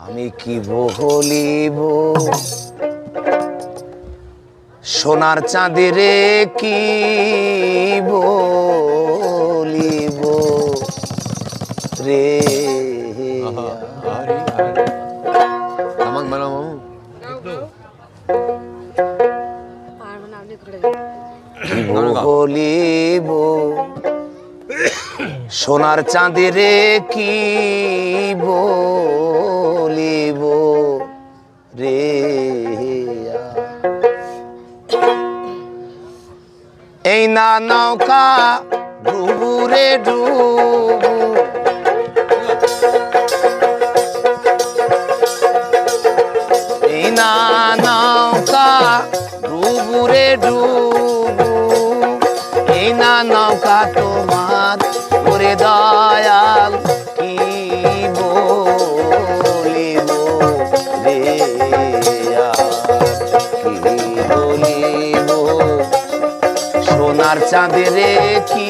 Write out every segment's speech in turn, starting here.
আমি কি বলিব? সোনার চাঁদের কি বলিব? রে বলিব? সোনার চাঁদের কি বলিব রে এই না নৌকা ডুবুরে ডুবু। এই না নৌকা ডুবুরে ডুবু। এই না নৌকা তোমার ওরে দয়াল চাঁদের কি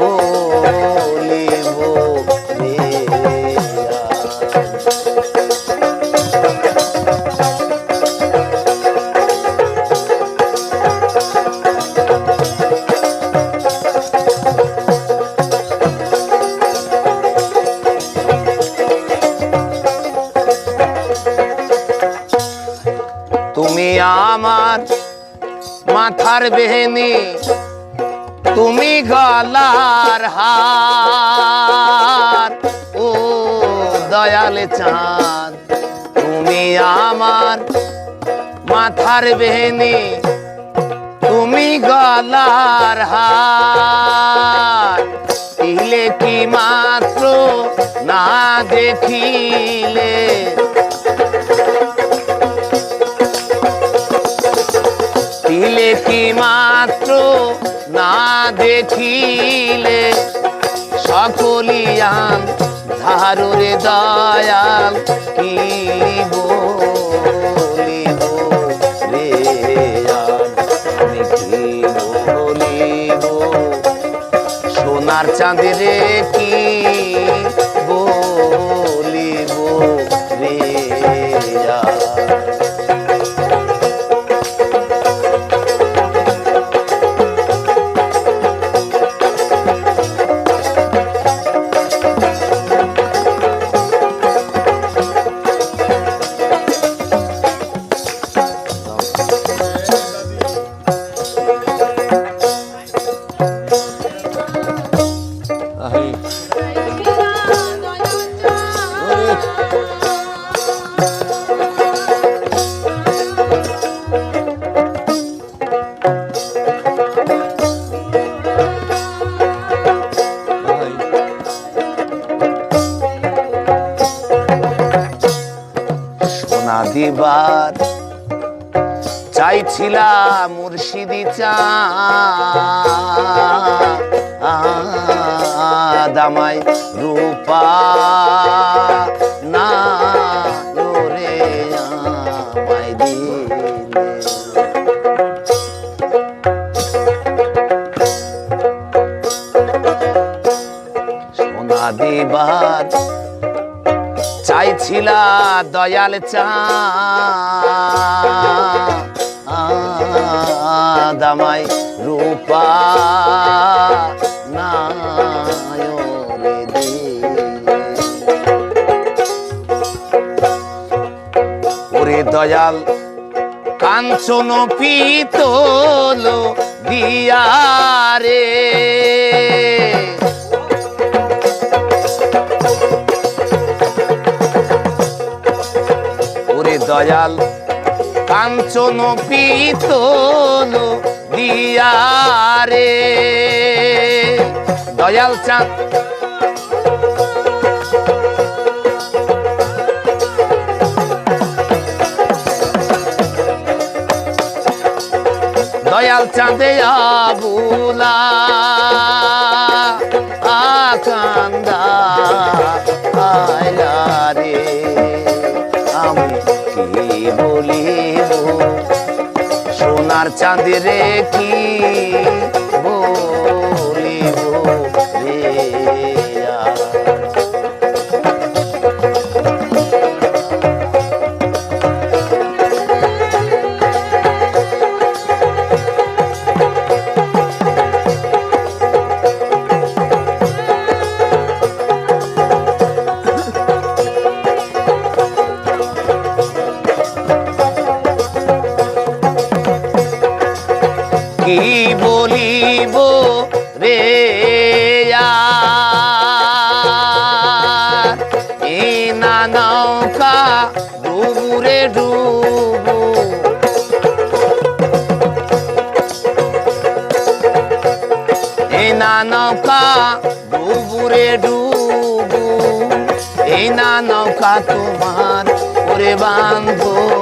বলিব তুমি আমার মাথার বেহেনি, তুমি গলার হার। ও দয়াল চাঁদ, তুমি আমার মাথার বেহেনি, তুমি গলার হার। দিলে কি মাত্র না দেখিলে? দিলে কি মাত্র? না দেখিলে সকলিয়ান ধারুরে দয়াল কি বলিব কি সোনার চাঁদের কি সোনা দিবার চাইছিলাম মুর্শিদি চা। দামাই রূপা। না রে আমায় দিলে। সোনা দিবার চাইছিলা দয়াল চা দামাই রূপা। ওরে দয়াল কাঞ্চন পিতল দিয়ারে দয়াল। কাঞ্চন পিতল দিয়ারে। দয়াল চাঁদ। দয়াল চাঁদে আবুলা আকান্দা আয়লা রে বলিব সোনার চাঁদের কি বলিব রে না নৌকা ডুবুরে ডুবু। না নৌকা ডুবুরে ডুবু। না নৌকা তোমার ওরে বান্ধব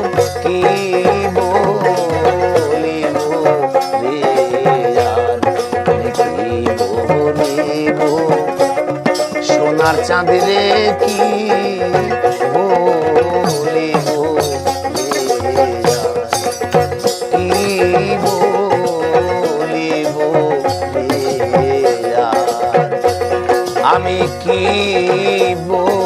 চাঁদরে কি আর। আমি কি বলিব